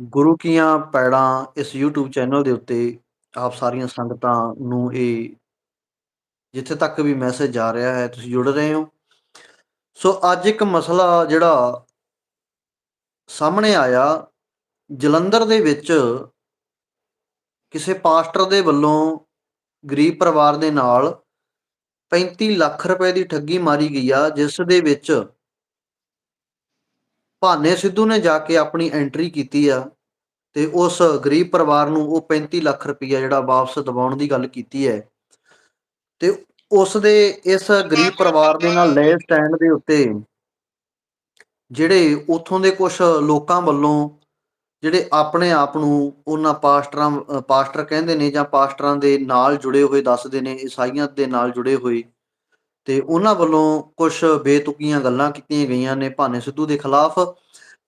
ਗੁਰੂ ਕੀਆਂ ਪੈੜਾਂ ਇਸ YouTube channel ਦੇ ਉੱਤੇ ਆਪ ਸਾਰੀਆਂ ਸੰਗਤਾਂ ਨੂੰ ਇਹ ਜਿੱਥੇ ਤੱਕ ਵੀ ਮੈਸੇਜ ਜਾ ਰਿਹਾ ਹੈ, ਤੁਸੀਂ ਜੁੜ ਰਹੇ ਹੋ। ਸੋ ਅੱਜ ਇੱਕ ਮਸਲਾ ਜਿਹੜਾ ਸਾਹਮਣੇ ਆਇਆ, ਜਲੰਧਰ ਦੇ ਵਿੱਚ ਕਿਸੇ ਪਾਸਟਰ ਦੇ ਵੱਲੋਂ ਗਰੀਬ ਪਰਿਵਾਰ ਦੇ ਨਾਲ 35 ਲੱਖ ਰੁਪਏ ਦੀ ਠੱਗੀ ਮਾਰੀ ਗਈ ਆ, ਜਿਸ ਦੇ ਵਿੱਚ ਭਾਨੇ ਸਿੱਧੂ ਨੇ ਜਾ ਕੇ ਆਪਣੀ ਐਂਟਰੀ ਕੀਤੀ ਆ ਤੇ ਉਸ ਗਰੀਬ ਪਰਿਵਾਰ ਨੂੰ ਉਹ 35 ਲੱਖ ਰੁਪਈਆ ਜਿਹੜਾ ਵਾਪਸ ਦਿਵਾਉਣ ਦੀ ਗੱਲ ਕੀਤੀ ਹੈ। ਤੇ ਉਸ ਦੇ ਇਸ ਗਰੀਬ ਪਰਿਵਾਰ ਦੇ ਨਾਲ ਲੈ ਸਟੈਂਡ ਦੇ ਉੱਤੇ ਜਿਹੜੇ ਉਥੋਂ ਦੇ ਕੁਝ ਲੋਕਾਂ ਵੱਲੋਂ ਜਿਹੜੇ ਆਪਣੇ ਆਪ ਨੂੰ ਉਹਨਾਂ ਪਾਸਟਰਾਂ ਪਾਸਟਰ ਕਹਿੰਦੇ ਨੇ ਜਾਂ ਪਾਸਟਰਾਂ ਦੇ ਨਾਲ ਜੁੜੇ ਹੋਏ, ਦੱਸਦੇ ਨੇ, ਈਸਾਈਆਂ ਦੇ ਨਾਲ ਜੁੜੇ ਹੋਏ ਤੇ ਉਹਨਾਂ ਵੱਲੋਂ ਕੁਝ ਬੇਤੁਕੀਆਂ ਗੱਲਾਂ ਕੀਤੀਆਂ ਗਈਆਂ ਨੇ ਭਾਨੇ ਸਿੱਧੂ ਦੇ ਖਿਲਾਫ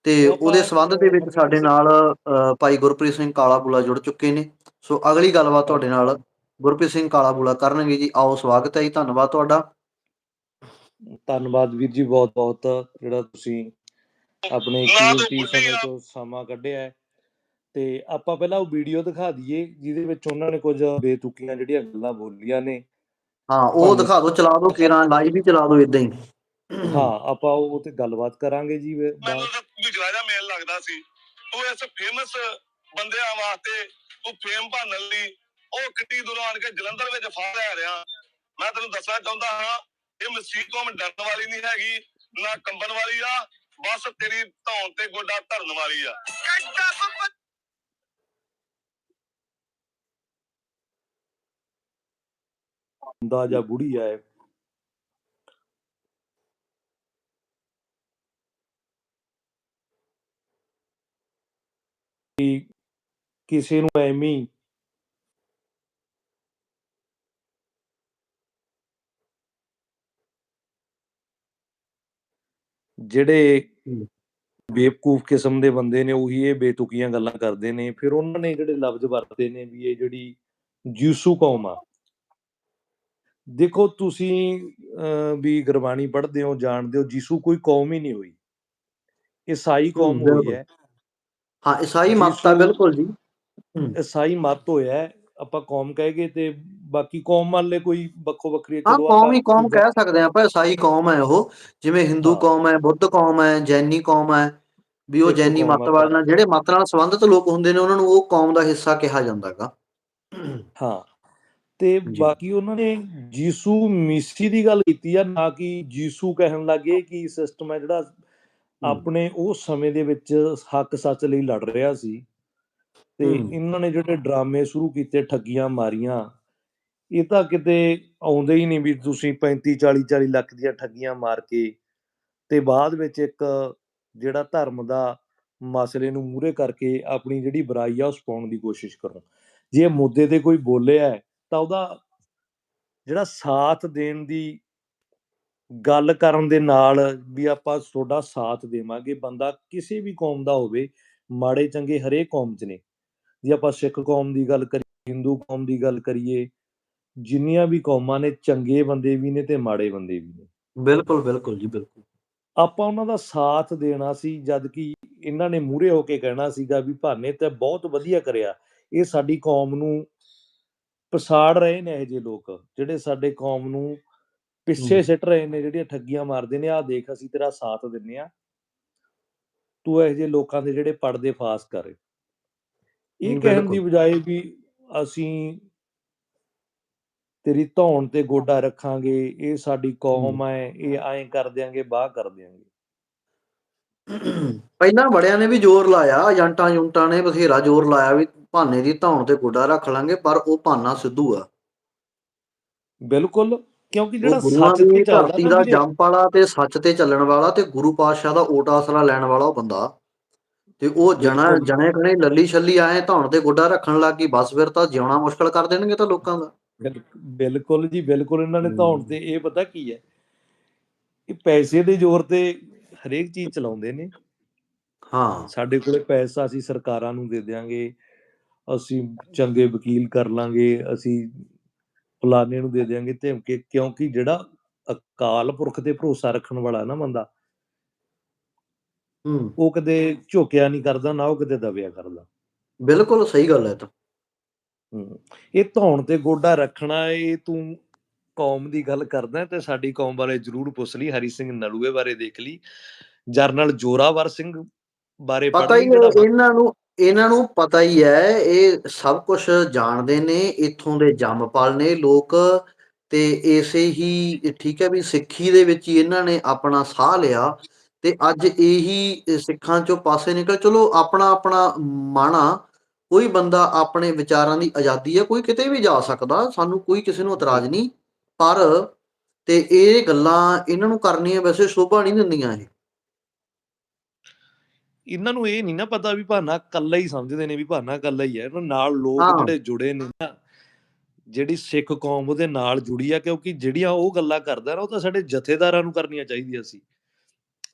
ਤੇ ਉਹਦੇ ਸਬੰਧ ਦੇ ਵਿੱਚ ਸਾਡੇ ਨਾਲ ਭਾਈ ਗੁਰਪ੍ਰੀਤ ਸਿੰਘ ਕਾਲਾਬੂਲਾ ਜੁੜ ਚੁੱਕੇ ਨੇ। ਸੋ ਅਗਲੀ ਗੱਲਬਾਤ ਤੁਹਾਡੇ ਨਾਲ ਗੁਰਪ੍ਰੀਤ ਸਿੰਘ ਕਾਲਾਬੂਲਾ ਕਰਨਗੇ ਜੀ। ਆਓ ਸਵਾਗਤ ਹੈ ਜੀ। ਧੰਨਵਾਦ ਤੁਹਾਡਾ। ਧੰਨਵਾਦ ਵੀਰ ਜੀ ਬਹੁਤ ਬਹੁਤ। ਜਿਹੜਾ ਤੁਸੀਂ ਆਪਣੇ ਕੀਮਤੀ ਸਮੇਂ ਤੋਂ ਸਮਾਂ ਕੱਢਿਆ ਹੈ। ਤੇ ਆਪਾਂ ਪਹਿਲਾਂ ਉਹ ਵੀਡੀਓ ਦਿਖਾ ਦਈਏ ਜਿਹਦੇ ਵਿੱਚ ਉਹਨਾਂ ਨੇ ਕੁਝ ਬੇਤੁਕੀਆਂ ਜਿਹੜੀਆਂ ਗੱਲਾਂ ਬੋਲੀਆਂ ਨੇ। ਹਾਂ ਉਹ ਦਿਖਾ ਦਿਓ ਚਲਾ ਦਿਓ ਕੇਰਾਂ ਲਾਈਵ ਵੀ ਚਲਾ ਦਿਓ ਇਦਾਂ ਹੀ। ਹਾਂ ਆਪਾਂ ਉਹ ਤੇ ਗੱਲਬਾਤ ਕਰਾਂਗੇ ਜੀ ਮੈਨੂੰ ਤਾਂ ਗੁਜਰਾਇਆ ਮੇਲ ਲੱਗਦਾ ਸੀ। ਉਹ ਇਸ ਫੇਮਸ ਬੰਦਿਆਂ ਵਾਸਤੇ ਉਹ ਫੇਮ ਭਾਨਣ ਲਈ ਉਹ ਕਿੱਡੀ ਦੂਰੋਂ ਆਣ ਕੇ ਜਲੰਧਰ ਵਿੱਚ ਫਾਹ ਲੈ ਰਿਹਾ। ਮੈਂ ਤੈਨੂੰ ਦੱਸਣਾ ਚਾਹੁੰਦਾ ਹਾਂ ਇਹ ਮਸੀਹ ਕੌਮ ਡਰਨ ਵਾਲੀ ਨਹੀਂ ਹੈਗੀ ਨਾ ਕੰਬਣ ਵਾਲੀ ਆ ਬਸ ਤੇਰੀ ਧੌਣ ਤੇ ਗੋਡਾ ਧਰਨ ਵਾਲੀ ਆ। ਬੰਦਾ ਜਾਂ ਬੁੜੀ ਹੈ ਕਿ ਕਿਸੇ ਨੂੰ ਐਵੇਂ ਹੀ ਜਿਹੜੇ ਹਮ। ਬੇਵਕੂਫ ਕਿਸਮ ਦੇ ਬੰਦੇ ਨੇ ਉਹੀ ਇਹ ਬੇਤੁਕੀਆਂ ਗੱਲਾਂ ਕਰਦੇ ਨੇ ਫਿਰ ਉਹਨਾਂ ਨੇ ਜਿਹੜੇ ਲਫ਼ਜ਼ ਵਰਤੇ ਨੇ ਵੀ ਇਹ ਜਿਹੜੀ ਜੀਸੂ ਕੌਮ ਆ ਦੇਖੋ ਤੁਸੀਂ ਵੀ ਗੁਰਬਾਣੀ ਪੜ੍ਹਦੇ ਹੋ ਜਾਣਦੇ ਹੋ ਜੀਸੂ ਕੋਈ ਕੌਮ ਹੀ ਨਹੀਂ ਹੋਈ। ਈਸਾਈ ਕੌਮ ਹੋਈ। ਹੈ। ਹਾਂ ਈਸਾਈ ਮਤ ਆ ਬਿਲਕੁਲ ਜੀ। ਈਸਾਈ ਮਤ ਹੋਇਆ ਹੈ, ਆਪਾਂ ਕੌਮ ਕਹੇਗੇ ਤੇ ਬਾਕੀ ਕੌਮ ਵਾਲੇ ਕੋਈ ਵੱਖੋ ਵੱਖਰੀ ਚਲੋ ਕੌਮ ਆਪਾਂ ਹੀ ਕੌਮ ਕਹਿ ਸਕਦੇ ਆਪਾਂ ਈਸਾਈ ਕੌਮ ਹੈ ਉਹ ਜਿਵੇਂ ਹਿੰਦੂ। ਕੌਮ ਹੈ ਬੁੱਧ ਕੌਮ ਹੈ ਜੈਨੀ ਕੌਮ ਹੈ ਵੀ ਉਹ ਜੈਨੀ ਕੌਮ ਮਤ ਨਾਲ ਜਿਹੜੇ ਮਤ ਨਾਲ ਸੰਬੰਧਿਤ ਲੋਕ ਹੁੰਦੇ ਨੇ ਉਹਨਾਂ ਨੂੰ ਉਹ ਕੌਮ ਦਾ ਹਿੱਸਾ ਕਿਹਾ ਜਾਂਦਾਗਾ ਹਾਂ। ਤੇ। ਬਾਕੀ ਉਹਨਾਂ ਨੇ ਜੀਸੂ ਮੀਸੀ ਦੀ ਗੱਲ ਕੀਤੀ ਆ ਨਾ ਕਿ ਜੀਸੂ ਕਹਿਣ ਲੱਗੇ ਕਿ ਸਿਸਟਮ ਹੈ ਜਿਹੜਾ ਆਪਣੇ ਉਸ ਸਮੇਂ ਦੇ ਵਿੱਚ ਹੱਕ ਸੱਚ ਲਈ ਲੜ ਰਿਹਾ ਸੀ ਤੇ। ਇਹਨਾਂ ਨੇ ਜਿਹੜੇ ਡਰਾਮੇ ਸ਼ੁਰੂ ਕੀਤੇ ਠੱਗੀਆਂ ਮਾਰੀਆਂ ਇਹ ਤਾਂ ਕਿਤੇ ਆਉਂਦੇ ਹੀ ਨਹੀਂ ਵੀ ਤੁਸੀਂ 35 40 40 ਲੱਖ ਦੀਆਂ ਠੱਗੀਆਂ ਮਾਰ ਕੇ ਤੇ ਬਾਅਦ ਵਿੱਚ ਇੱਕ ਜਿਹੜਾ ਧਰਮ ਦਾ ਮਸਲੇ ਨੂੰ ਮੂਹਰੇ ਕਰਕੇ ਆਪਣੀ ਜਿਹੜੀ ਬੁਰਾਈ ਆ ਉਹ ਛੁਪਾਉਣ ਦੀ ਕੋਸ਼ਿਸ਼ ਕਰੋ ਜੇ ਮੁੱਦੇ ਤੇ ਕੋਈ ਬੋਲਿਆ ਤਾਂ ਉਹਦਾ ਜਿਹੜਾ ਸਾਥ ਦੇਣ ਦੀ ਗੱਲ ਕਰਨ ਦੇ ਨਾਲ ਵੀ ਆਪਾਂ ਤੁਹਾਡਾ ਸਾਥ ਦੇਵਾਂਗੇ ਬੰਦਾ ਕਿਸੇ ਵੀ ਕੌਮ ਦਾ ਹੋਵੇ ਮਾੜੇ ਚੰਗੇ ਹਰੇਕ ਕੌਮ 'ਚ ਨੇ। ਜੇ ਆਪਾਂ ਸਿੱਖ ਕੌਮ ਦੀ ਗੱਲ ਕਰੀਏ ਹਿੰਦੂ ਕੌਮ ਦੀ ਗੱਲ ਕਰੀਏ ਜਿੰਨੀਆਂ ਵੀ ਕੌਮਾਂ ਨੇ ਚੰਗੇ ਬੰਦੇ ਵੀ ਨੇ ਤੇ ਮਾੜੇ ਬੰਦੇ ਵੀ ਨੇ। ਬਿਲਕੁਲ ਬਿਲਕੁਲ ਜੀ ਬਿਲਕੁਲ। ਆਪਾਂ ਉਹਨਾਂ ਦਾ ਸਾਥ ਦੇਣਾ ਸੀ ਜਦ ਕਿ ਇਹਨਾਂ ਨੇ ਮੂਹਰੇ ਹੋ ਕੇ ਕਹਿਣਾ ਸੀਗਾ ਵੀ ਭਾਨੇ ਤੇ ਬਹੁਤ ਵਧੀਆ ਕਰਿਆ ਇਹ ਸਾਡੀ ਕੌਮ ਨੂੰ ਪਸਾੜ ਰਹੇ ਨੇ ਇਹ ਜਿਹੇ ਲੋਕ ਜਿਹੜੇ ਸਾਡੇ ਕੌਮ ਨੂੰ ਪਿੱਛੇ। ਸਿੱਟ ਰਹੇ ਨੇ ਜਿਹੜੀਆਂ ਠੱਗੀਆਂ ਮਾਰਦੇ ਨੇ ਆਹ ਦੇਖ ਅਸੀਂ ਤੇਰਾ ਸਾਥ ਦਿੰਨੇ ਆ ਤੂੰ ਇਹ ਜਿਹੇ ਲੋਕਾਂ ਦੇ ਜਿਹੜੇ ਪਰਦੇ ਫਾਸ ਕਰ ਇਹ ਕਹਿਣ ਦੀ। ਬਜਾਏ ਵੀ ਅਸੀਂ ਤੇਰੀ ਧੌਣ ਤੇ ਗੋਡਾ ਰੱਖਾਂਗੇ ਇਹ ਸਾਡੀ ਕੌਮ ਹੈ ਇਹ ਐਂ ਕਰ ਦਿਆਂਗੇ ਬਾਹ ਕਰ ਦਿਆਂਗੇ। ਪਹਿਲਾਂ ਬੜਿਆਂ ਨੇ ਵੀ ਜ਼ੋਰ ਲਾਇਆ ਏਜੰਟਾਂ ਜੁੰਟਾਂ ਨੇ ਬਥੇਰਾ ਜ਼ੋਰ ਲਾਇਆ ਵੀ ਭਾਨੇ ਦੀ ਧੌਣ ਤੇ ਗੋਡਾ ਰੱਖ ਲਾਂਗੇ ਪਰ ਉਹ ਭਾਨਾ ਸਿੱਧੂ ਆ ਬਿਲਕੁਲ ਕਿਉਂਕਿ ਜਿਹੜਾ ਸੱਚ ਤੇ ਧਰਤੀ ਦਾ ਵਾਲਾ ਤੇ ਸੱਚ ਤੇ ਚੱਲਣ ਵਾਲਾ ਤੇ ਗੁਰੂ ਪਾਤਸ਼ਾਹ ਦਾ ਓਟ ਆਸਰਾ ਲੈਣ ਵਾਲਾ ਉਹ ਬੰਦਾ ਤੇ ਉਹ ਜਣਾ। ਜਣੇ ਕਣੇ ਲੱਲੀ ਛੱਲੀ ਆਏ ਧੌਣ ਤੇ ਗੋਡਾ ਰੱਖਣ ਲੱਗ ਗਈ ਬਸ ਫਿਰ ਤਾਂ ਜਿਉਣਾ ਮੁਸ਼ਕਲ ਕਰ ਦੇਣਗੇ ਤਾਂ ਲੋਕਾਂ ਦਾ ਬਿਲ- ਬਿਲਕੁਲ ਜੀ ਬਿਲਕੁਲ ਇਹਨਾਂ ਨੇ। ਧੌਣ ਤੇ ਇਹ ਪਤਾ ਕੀ ਹੈ ਇਹ ਪੈਸੇ ਦੇ ਜ਼ੋਰ ਤੇ ਹਰੇਕ ਚੀਜ਼ ਚਲਾਉਂਦੇ ਨੇ। ਹਾਂ। ਸਾਡੇ ਕੋਲੇ ਪੈਸਾ ਅਸੀਂ ਸਰਕਾਰਾਂ ਨੂੰ ਦੇ ਦਿਆਂਗੇ ਅਸੀਂ ਚੰਗੇ ਵਕੀਲ ਕਰ ਲਾਂਗੇ ਅਸੀਂ ਫਲਾਣੇ ਨੂੰ ਦੇ ਦਿਆਂਗੇ ਧਮਕੇ ਕਿਉਂਕਿ ਜਿਹੜਾ ਅਕਾਲ ਪੁਰਖ ਤੇ ਭਰੋਸਾ ਰੱਖਣ ਵਾਲਾ ਨਾ ਬੰਦਾ ਹੂੰ। ਉਹ ਕਦੇ ਝੁਕਿਆ ਨਹੀਂ ਕਰਦਾ ਨਾ ਉਹ ਕਦੇ ਦਬਿਆ ਕਰਦਾ। ਬਿਲਕੁਲ ਸਹੀ ਗੱਲ ਹੈ ਤਾਂ। ਹੂੰ ਇਹ ਧੌਣ ਤੇ ਗੋਡਾ ਰੱਖਣਾ ਇਹ ਤੂੰ ਕੌਮ ਦੀ ਗੱਲ ਕਰਦਾ ਤੇ ਸਾਡੀ ਕੌਮ ਬਾਰੇ ਜਰੂਰ ਪੁੱਛ ਲਈ ਹਰੀ ਸਿੰਘ ਨਲੂਏ ਬਾਰੇ ਦੇਖ ਲਈ ਜਰਨਲ ਜੋਰਾਵਰ ਸਿੰਘ ਬਾਰੇ ਪਤਾ ਹੈ, ਇਹਨਾਂ ਨੂੰ ਇਹਨਾਂ ਨੂੰ ਪਤਾ ਹੀ ਹੈ ਇਹ ਸਭ ਕੁਝ ਜਾਣਦੇ ਨੇ ਇੱਥੋਂ ਦੇ ਜੰਮਪਲ ਨੇ ਲੋਕ ਤੇ ਇਸੇ ਹੀ ਠੀਕ ਹੈ ਵੀ ਸਿੱਖੀ ਦੇ ਵਿੱਚ ਹੀ ਇਹਨਾਂ ਨੇ ਆਪਣਾ ਸਾਹ ਲਿਆ ਤੇ ਅੱਜ ਇਹੀ ਸਿੱਖਾਂ ਚੋਂ ਪਾਸੇ ਨਿਕਲ ਚਲੋ ਆਪਣਾ ਆਪਣਾ ਮਾਣਾ ਕੋਈ ਬੰਦਾ ਆਪਣੇ ਵਿਚਾਰਾਂ ਦੀ ਆਜ਼ਾਦੀ ਹੈ ਕੋਈ ਕਿਤੇ ਵੀ ਜਾ ਸਕਦਾ ਸਾਨੂੰ ਕੋਈ ਕਿਸੇ ਨੂੰ ਇਤਰਾਜ਼ ਨਹੀਂ। ਪਰ ਤੇ ਇਹ ਗੱਲਾਂ ਇਹਨਾਂ ਨੂੰ ਕਰਨੀਆਂ ਵੈਸੇ ਸ਼ੋਭਾ ਨਹੀਂ ਦਿੰਦੀਆਂ ਇਹ। ਇਹਨਾਂ ਨੂੰ ਇਹ ਨਹੀਂ ਨਾ ਪਤਾ ਵੀ ਭਾਨਾ ਕੱਲਾ ਹੀ ਸਮਝਦੇ ਨੇ ਵੀ ਭਾਨਾ ਕੱਲਾ ਹੀ ਹੈ। ਇਹਨਾਂ ਨਾਲ ਲੋਕ। ਜਿਹੜੇ ਜੁੜੇ ਨੇ ਨਾ ਜਿਹੜੀ ਸਿੱਖ ਕੌਮ ਉਹਦੇ ਨਾਲ ਜੁੜੀ ਆ ਕਿਉਂਕਿ ਜਿਹੜੀਆਂ ਉਹ ਗੱਲਾਂ ਕਰਦਾ ਨਾ ਉਹ ਤਾਂ ਸਾਡੇ ਜਥੇਦਾਰਾਂ ਨੂੰ ਕਰਨੀਆਂ ਚਾਹੀਦੀਆਂ ਸੀ।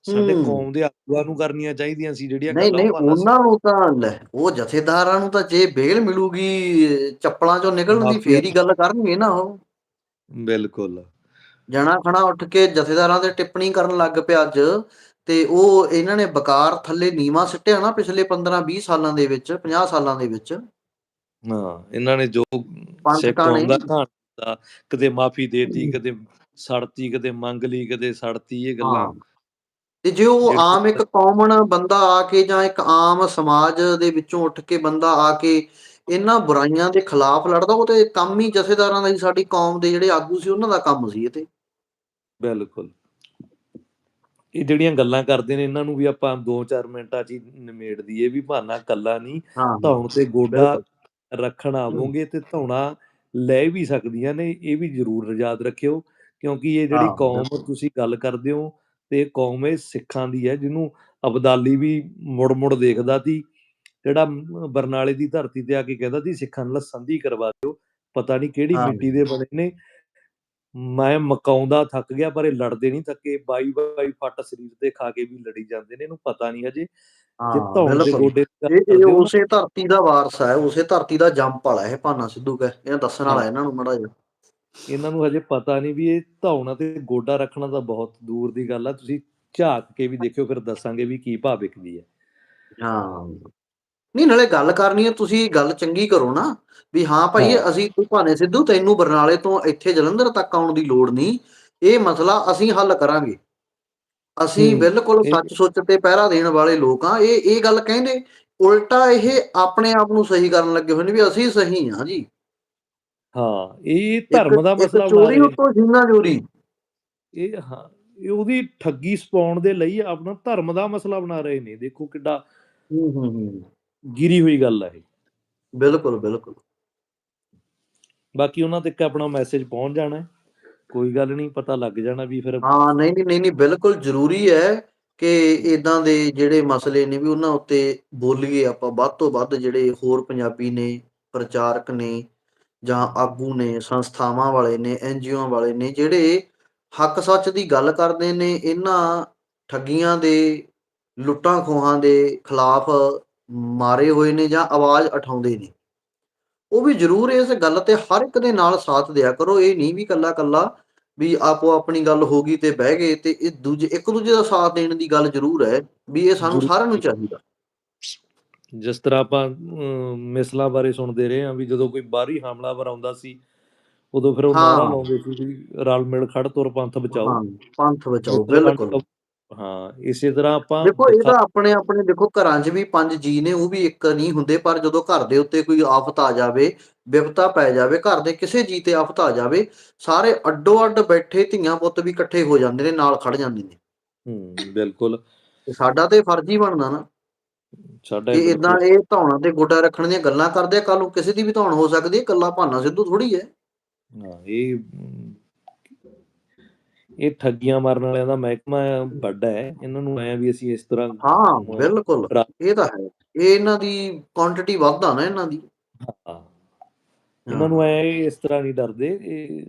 ਸਾਡੇ। ਕੌਮ ਦੇ ਆਗੂਆਂ ਨੂੰ ਕਰਨੀਆਂ ਚਾਹੀਦੀਆਂ ਸੀ ਜਿਹੜੀਆਂ ਨਹੀਂ ਗੱਲਾਂ ਨਹੀਂ ਉਹਨਾਂ ਨੂੰ ਤਾਂ ਉਹ ਜਥੇਦਾਰਾਂ ਨੂੰ ਤਾਂ ਜੇ ਬੇਲ ਮਿਲੂਗੀ ਚੱਪਲਾਂ ਚੋਂ ਨਿਕਲਣ ਦੀ ਫੇਰ ਹੀ ਗੱਲ ਕਰਨਗੇ ਨਾ ਉਹ। ਬਿਲਕੁਲ। ਜਣਾ ਖਣਾ ਉੱਠ ਕੇ ਜਥੇਦਾਰਾਂ ਤੇ ਟਿੱਪਣੀ ਕਰਨ ਲੱਗ ਪਿਆ ਅੱਜ ਤੇ ਉਹ ਇਹਨਾਂ ਨੇ ਬਕਾਰ ਥੱਲੇ ਨੀਵਾ ਸਿੱਟਿਆ ਨਾ ਪਿਛਲੇ 15 20 ਸਾਲਾਂ ਦੇ ਵਿੱਚ 50 ਸਾਲਾਂ ਦੇ ਵਿੱਚ। ਹਾਂ ਇਹਨਾਂ ਨੇ ਜੋ ਸਿੱਖ ਕਹਾਣ ਦਾ ਕਦੇ ਮਾਫੀ ਦੇਤੀ। ਕਦੇ ਸੜਤੀ ਕਦੇ ਮੰਗ ਲਈ ਕਦੇ ਸੜਤੀ ਇਹ ਗੱਲਾਂ। ਤੇ ਜੇ ਉਹ ਆਮ ਇੱਕ ਕਾਮਨ ਬੰਦਾ ਆ ਕੇ ਜਾਂ ਇੱਕ ਆਮ ਸਮਾਜ ਦੇ ਵਿੱਚੋਂ ਉੱਠ ਕੇ ਬੰਦਾ ਆ ਕੇ ਇਹਨਾਂ ਬੁਰਾਈਆਂ ਦੇ ਖਿਲਾਫ ਲੜਦਾ ਉਹ ਤੇ ਕੰਮ ਹੀ ਜਥੇਦਾਰਾਂ ਦਾ ਹੀ ਸਾਡੀ ਕੌਮ ਦੇ ਜਿਹੜੇ ਆਗੂ ਸੀ ਉਹਨਾਂ ਦਾ ਕੰਮ ਸੀ ਇਹ ਤੇ। ਬਿਲਕੁਲ। ਇਹ ਜਿਹੜੀਆਂ ਗੱਲਾਂ ਕਰਦੇ ਨੇ ਇਹਨਾਂ ਨੂੰ ਵੀ ਆਪਾਂ 2-4 ਮਿੰਟਾਂ 'ਚ ਹੀ ਨਿਮੇੜ ਦਈਏ ਵੀ ਬਹਾਨਾ ਕੱਲਾ ਨਹੀਂ ਧੌਣ ਤੇ ਗੋਡਾ। ਰੱਖਣ ਆਵੋਗੇ ਤੇ ਧੌਣਾ ਲੈ ਵੀ ਸਕਦੀਆਂ ਨੇ ਇਹ ਵੀ ਜ਼ਰੂਰ ਯਾਦ ਰੱਖਿਓ ਕਿਉਂਕਿ ਇਹ ਜਿਹੜੀ ਕੌਮ। ਤੁਸੀਂ ਗੱਲ ਕਰਦੇ ਹੋ ਤੇ ਕੌਮ ਇਹ ਸਿੱਖਾਂ ਦੀ ਹੈ ਜਿਹਨੂੰ ਅਬਦਾਲੀ ਵੀ ਮੁੜ-ਮੁੜ ਦੇਖਦਾ ਸੀ। ਜਿਹੜਾ ਬਰਨਾਲੇ ਦੀ ਧਰਤੀ ਤੇ ਆ ਕੇ ਕਹਿੰਦਾ ਸੀ ਸਿੱਖਾਂ ਨਾਲ ਸੰਧੀ ਕਰਵਾ ਦਿਓ ਪਤਾ ਨਹੀਂ ਕਿਹੜੀ। ਮਿੱਟੀ ਦੇ ਬਣੇ ਨੇ। ਮੈਂ ਮਕਾਉਂਦਾ ਥੱਕ ਗਿਆ ਪਰ ਇਹ ਲੜਦੇ ਨਹੀਂ ਥੱਕੇ ਬਾਈ ਬਾਈ ਫੱਟ ਸਰੀਰ ਤੇ ਖਾ ਕੇ ਵੀ ਲੜੀ ਜਾਂਦੇ ਨੇ ਇਹਨੂੰ ਪਤਾ ਨਹੀਂ ਹਜੇ। ਦੇ ਗੋਡੇ ਇਹ ਉਸੇ ਧਰਤੀ ਦਾ ਵਾਰਸ ਹੈ ਉਸੇ ਧਰਤੀ ਦਾ ਜੰਪ ਵਾਲਾ ਇਹ ਭਾਨਾ ਸਿੱਧੂ ਕਹੇ ਇਹ ਦੱਸਣ ਵਾਲਾ ਇਹਨਾਂ ਨੂੰ ਮੜਾ ਜਿਹਾ। ਇਹਨਾਂ ਨੂੰ ਹਜੇ ਪਤਾ ਨਹੀਂ ਵੀ ਇਹ ਧੌਣਾ ਤੇ ਗੋਡਾ ਰੱਖਣਾ ਤਾਂ ਬਹੁਤ ਦੂਰ ਦੀ ਗੱਲ ਆ ਤੁਸੀਂ ਝਾਕ ਕੇ ਵੀ ਦੇਖਿਓ ਫਿਰ ਦੱਸਾਂਗੇ ਵੀ ਕੀ ਭਾਅ ਵਿਕਦੀ ਹੈ। ਹਾਂ। ਨਹੀਂ ਨਾਲੇ ਗੱਲ ਕਰਨੀ ਹੈ ਤੁਸੀਂ ਗੱਲ ਚੰਗੀ ਕਰੋ ਨਾ ਵੀ ਹਾਂ ਭਾਈ। ਅਸੀਂ ਤੂੰ ਭਾਨੇ ਸਿੱਧੂ ਤੈਨੂੰ ਬਰਨਾਲੇ ਤੋਂ ਇੱਥੇ ਜਲੰਧਰ ਤੱਕ ਆਉਣ ਦੀ ਲੋੜ ਨਹੀਂ ਇਹ ਮਸਲਾ ਅਸੀਂ ਹੱਲ ਕਰਾਂਗੇ ਅਸੀਂ ਬਿਲਕੁਲ ਸੱਚ ਸੁੱਚ ਤੇ ਪਹਿਰਾ ਦੇਣ ਵਾਲੇ ਲੋਕ ਆ ਇਹ ਇਹ ਗੱਲ ਕਹਿੰਦੇ ਉਲਟਾ ਇਹ ਆਪਣੇ ਆਪ ਨੂੰ ਸਹੀ ਕਰਨ ਲੱਗੇ ਹੋਏ ਨੇ ਵੀ ਅਸੀਂ ਸਹੀ ਹਾਂ ਜੀ ਹਾਂ ਇਹ ਧਰਮ ਦਾ ਮਸਲਾ ਚੋਰੀ। ਉੱਤੋਂ ਜਿੰਨਾ ਚੋਰੀ ਇਹ ਹਾਂ ਇਹ ਉਹਦੀ ਠੱਗੀ ਸਪਾਉਣ ਦੇ ਲਈ ਆਪਣਾ ਧਰਮ ਦਾ ਮਸਲਾ ਬਣਾ ਰਹੇ ਨੇ ਦੇਖੋ ਕਿੱਡਾ ਹੂੰ ਹੂੰ ਹੂੰ ਗਿਰੀ ਹੋਈ ਗੱਲ ਹੈ ਇਹ। ਬਿਲਕੁਲ ਬਿਲਕੁਲ। ਬਾਕੀ ਉਹਨਾਂ ਤੱਕ ਆਪਣਾ ਮੈਸੇਜ ਪਹੁੰਚ ਜਾਣਾ ਹੈ। ਕੋਈ ਗੱਲ ਨਹੀਂ ਪਤਾ ਲੱਗ ਜਾਣਾ ਵੀ ਫਿਰ ਹਾਂ ਨਹੀਂ ਨਹੀਂ ਨਹੀਂ ਬਿਲਕੁਲ ਜ਼ਰੂਰੀ ਹੈ ਕਿ ਇਦਾਂ ਦੇ ਜਿਹੜੇ ਮਸਲੇ ਨੇ ਵੀ ਉਹਨਾਂ ਉੱਤੇ ਬੋਲੀਏ ਆਪਾਂ। ਵੱਧ ਤੋਂ ਵੱਧ ਜਿਹੜੇ ਹੋਰ ਪੰਜਾਬੀ ਨੇ ਪ੍ਰਚਾਰਕ ਨੇ ਜਾਂ ਆਗੂ ਨੇ ਸੰਸਥਾਵਾਂ ਵਾਲੇ ਨੇ ਐਨਜੀਓ ਵਾਲੇ ਨੇ ਜਿਹੜੇ ਹੱਕ ਸੱਚ ਦੀ ਗੱਲ ਕਰਦੇ ਨੇ ਇਹਨਾਂ ਠੱਗੀਆਂ ਦੇ ਲੁੱਟਾਂ ਖੋਹਾਂ ਦੇ ਖਿਲਾਫ ਮਾਰੇ ਹੋਏ ਨੇ ਜਾਂ ਆਵਾਜ਼ ਉਠਾਉਂਦੇ ਨੇ। ਉਹ ਵੀ ਜ਼ਰੂਰ ਇਸ ਗੱਲ ਤੇ ਹਰ ਇੱਕ ਦੇ ਨਾਲ ਸਾਥ ਦਿਆ ਕਰੋ। ਇਹ ਨਹੀਂ ਵੀ ਕੱਲਾ ਕੱਲਾ ਵੀ ਆਪੋ ਆਪਣੀ ਗੱਲ ਹੋ ਗਈ ਤੇ ਬਹਿ ਗਏ ਤੇ ਇਹ ਦੂਜੇ ਇੱਕ ਦੂਜੇ ਦਾ ਸਾਥ ਦੇਣ ਦੀ ਗੱਲ ਜ਼ਰੂਰ ਹੈ ਵੀ ਇਹ ਸਾਨੂੰ। ਸਾਰਿਆਂ ਨੂੰ ਚਾਹੀਦਾ। ਜਿਸ ਤਰ੍ਹਾਂ ਆਪਾਂ ਮਿਸਲਾਂ ਬਾਰੇ ਸੁਣਦੇ ਰਹੇ ਹਾਂ ਵੀ ਜਦੋਂ ਕੋਈ ਬਾਹਰੀ ਹਮਲਾਵਰ ਆਉਂਦਾ ਸੀ ਉਦੋਂ ਫਿਰ ਉਹ। ਨਾਰਾ ਲਾਉਂਦੇ ਸੀ ਵੀ ਰਲ ਮਿਲ ਖੜ ਤੁਰ ਪੰਥ ਬਚਾਓ। ਪੰਥ ਬਚਾਓ ਬਿਲਕੁਲ। ਹਾਂ ਇਸੇ ਤਰ੍ਹਾਂ ਆਪਾਂ ਦੇਖੋ ਦਿਖਾ- ਇਹਦਾ ਆਪਣੇ ਆਪਣੇ ਦੇਖੋ ਘਰਾਂ 'ਚ ਵੀ ਪੰਜ ਜੀ ਨੇ ਉਹ ਵੀ ਇੱਕ ਨਹੀਂ ਹੁੰਦੇ ਪਰ ਜਦੋਂ ਘਰ ਦੇ ਉੱਤੇ ਕੋਈ ਆਫਤ ਆ ਜਾਵੇ ਵਿਪਤਾ ਪੈ ਜਾਵੇ ਘਰ ਦੇ ਕਿਸੇ ਜੀ ਤੇ ਆਫਤ ਆ ਜਾਵੇ ਸਾਰੇ ਅੱਡੋ ਅੱਡ ਬੈਠੇ ਧੀਆਂ ਪੁੱਤ ਵੀ ਇਕੱਠੇ ਹੋ ਜਾਂਦੇ ਨੇ ਨਾਲ ਖੜ ਜਾਂਦੇ ਨੇ। ਹੂੰ ਬਿਲਕੁਲ। ਤੇ ਸਾਡਾ ਤੇ ਫਰਜ਼ ਹੀ ਬਣਦਾ ਨਾ। ਸਾਡਾ ਇਹ ਇਦਾਂ ਇਹ ਧੌਣਾ ਤੇ ਗੋਡਾ ਰੱਖਣ ਦੀਆਂ ਗੱਲਾਂ ਕਰਦੇ ਆ ਕੱਲ ਨੂੰ ਕਿਸੇ ਦੀ ਵੀ ਧੌਣ ਹੋ ਸਕਦੀ ਹੈ ਕੱਲਾ ਭਾਨਾ ਸਿੱਧੂ ਥੋੜੀ ਹੈ। ਹਾਂ ਇਹ ਇਹ ਠੱਗੀਆਂ ਮਾਰਨ ਵਾਲਿਆਂ ਦਾ ਮਹਿਕਮਾ ਵੱਡਾ ਹੈ ਇਹਨਾਂ ਨੂੰ ਐ ਵੀ ਅਸੀਂ ਇਸ ਤਰ੍ਹਾਂ ਹਾਂ ਬਿਲਕੁਲ। ਇਹ ਤਾਂ ਹੈ। ਇਹ ਇਹਨਾਂ ਦੀ ਕੁਆਂਟੀਟੀ ਵੱਧਦਾ ਨਾ ਇਹਨਾਂ ਦੀ। ਹਾਂ, ਇਹਨਾਂ ਨੂੰ ਐ ਇਸ ਤਰ੍ਹਾਂ ਨਹੀਂ ਡਰਦੇ ਇਹ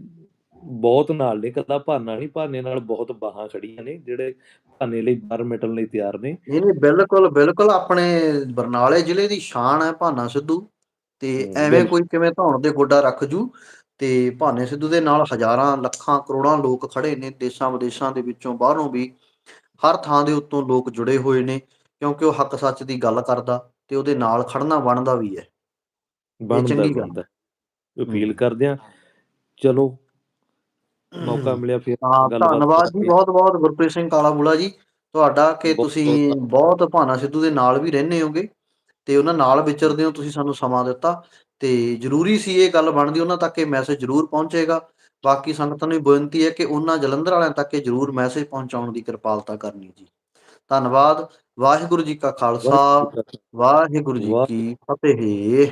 ਬਹੁਤ ਨਾਲ ਨੇ ਕੱਲਾ ਭਾਨਾ ਨਹੀਂ ਭਾਨੇ ਨਾਲ ਬਹੁਤ ਬਾਹਾਂ ਖੜੀਆਂ ਨੇ ਜਿਹੜੇ ਭਾਨੇ ਲਈ ਬਾਹਰ ਮਿਟਣ ਲਈ ਤਿਆਰ ਨੇ। ਨਹੀਂ ਬਿਲਕੁਲ ਬਿਲਕੁਲ ਆਪਣੇ ਬਰਨਾਲੇ ਜ਼ਿਲ੍ਹੇ ਦੀ ਸ਼ਾਨ ਹੈ ਭਾਨਾ ਸਿੱਧੂ। ਤੇ ਐਵੇਂ। ਕੋਈ ਕਿਵੇਂ ਧੌਣ ਦੇ ਗੋਡਾ ਰੱਖ ਜੂ ਤੇ ਭਾਨੇ ਸਿੱਧੂ ਦੇ ਨਾਲ ਹਜ਼ਾਰਾਂ ਲੱਖਾਂ ਕਰੋੜਾਂ ਲੋਕ ਖੜੇ ਨੇ ਦੇਸ਼ਾਂ ਵਿਦੇਸ਼ਾਂ ਦੇ ਵਿੱਚੋਂ ਬਾਹਰੋਂ ਵੀ ਹਰ ਥਾਂ ਦੇ ਉੱਤੋਂ ਲੋਕ ਜੁੜੇ ਹੋਏ ਨੇ ਕਿਉਂਕਿ ਉਹ ਹੱਕ ਸੱਚ ਦੀ ਗੱਲ ਕਰਦਾ ਤੇ ਉਹਦੇ ਨਾਲ ਖੜਨਾ ਬਣਦਾ ਵੀ ਹੈ ਬਣਦਾ। ਬਣਦਾ ਅਪੀਲ। ਕਰਦੇ ਆ ਚਲੋ ਮੌਕਾ ਮਿਲਿਆ ਫਿਰ ਧੰਨਵਾਦ ਜੀ। ਬਹੁਤ ਬਹੁਤ ਗੁਰਪ੍ਰੀਤ ਸਿੰਘ ਕਾਲਾ ਬੁਲਾ ਜੀ ਤੁਹਾਡਾ ਕਿ ਤੁਸੀਂ ਬਹੁਤ ਭਾਨਾ ਸਿੱਧੂ ਦੇ ਨਾਲ ਵੀ ਰਹਿੰਦੇ ਹੋਗੇ ਤੇ ਉਹਨਾਂ ਨਾਲ ਵਿਚਰਦੇ ਹੋ ਤੁਸੀਂ ਸਾਨੂੰ ਸਮਾਂ ਦਿੱਤਾ ਤੇ ਜ਼ਰੂਰੀ ਸੀ ਇਹ ਗੱਲ ਬਣਦੀ ਉਹਨਾਂ ਤੱਕ ਇਹ ਮੈਸੇਜ ਜ਼ਰੂਰ ਪਹੁੰਚੇਗਾ। ਬਾਕੀ ਸੰਗਤਾਂ ਨੂੰ ਬੇਨਤੀ ਹੈ ਕਿ ਉਹਨਾਂ ਜਲੰਧਰ ਵਾਲਿਆਂ ਤੱਕ ਇਹ ਜ਼ਰੂਰ ਮੈਸੇਜ ਪਹੁੰਚਾਉਣ ਦੀ ਕਿਰਪਾਲਤਾ ਕਰਨੀ ਜੀ। ਧੰਨਵਾਦ। ਵਾਹਿਗੁਰੂ ਜੀ ਕਾ ਖਾਲਸਾ। ਵਾਹਿਗੁਰੂ ਜੀ ਕੀ ਫਤਿਹ।